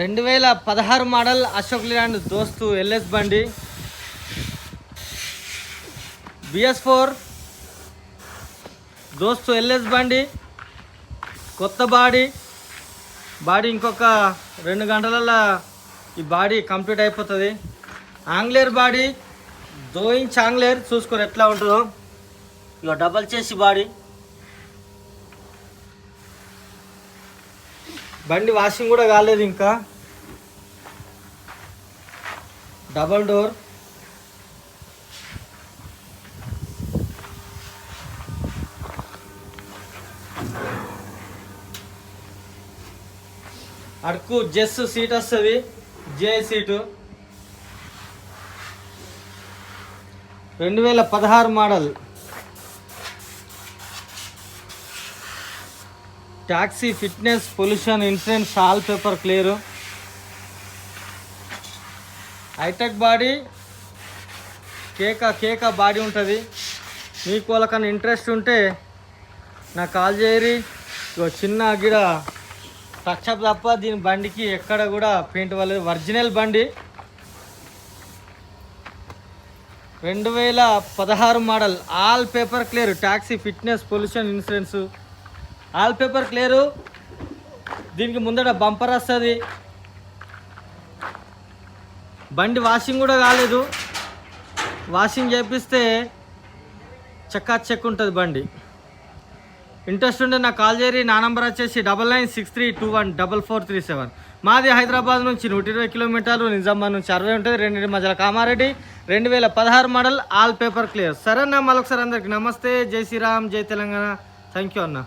రెండు వేల పదహారు మోడల్ అశోక్ లీలాండ్ దోస్తు ఎల్ఎస్ బండి. బిఎస్ ఫోర్ దోస్తు ఎల్ఎస్ బండి. కొత్త బాడీ. బాడీ ఇంకొక రెండు గంటలలో ఈ బాడీ కంప్లీట్ అయిపోతుంది. ఆంగ్లేర్ బాడీ. దోయించ్ ఆంగ్లేర్ చూసుకోరు ఎట్లా ఉంటుందో. ఇక డబల్ చేసి బాడీ. బండి వాషింగ్ కూడా కాలేదు ఇంకా. Double door. అడుకు జెస్ సీట్ వస్తుంది. J seat. రెండు వేల పదహారు model. Taxi fitness pollution insurance all paper clear. Hitech body కేక కేక బాడీ ఉంటుంది. మీకు వాళ్ళకన్నా ఇంట్రెస్ట్ ఉంటే నాకు కాల్ చేయరి. ఇగో చిన్న గిడ టచ్అప్ తప్ప దీని బండికి ఎక్కడ కూడా పెయింట్ వాళ్ళది ఒరిజినల్ బండి. రెండు వేల పదహారు model all paper clear. Taxi fitness pollution insurance. All paper clear దీనికి ముందట బంపర్ వస్తుంది. బండి వాషింగ్ కూడా కాలేదు. వాషింగ్ చేపిస్తే చెక్కా చెక్ ఉంటుంది బండి. ఇంట్రెస్ట్ ఉంటే నాకు కాల్ చేరి నా నంబర్ వచ్చేసి double nine six three two one double four three seven మాది హైదరాబాద్ నుంచి నూట ఇరవై కిలోమీటర్లు నిజామాబాద్ నుంచి అరవై ఉంటుంది. రెండు మధ్యల కామారెడ్డి రెండు వేల పదహారు మోడల్ ఆల్ పేపర్ క్లియర్ సరే అన్న మరొకసారి అందరికి నమస్తే. జై శ్రీరామ్ జై తెలంగాణ. థ్యాంక్ యూ అన్న.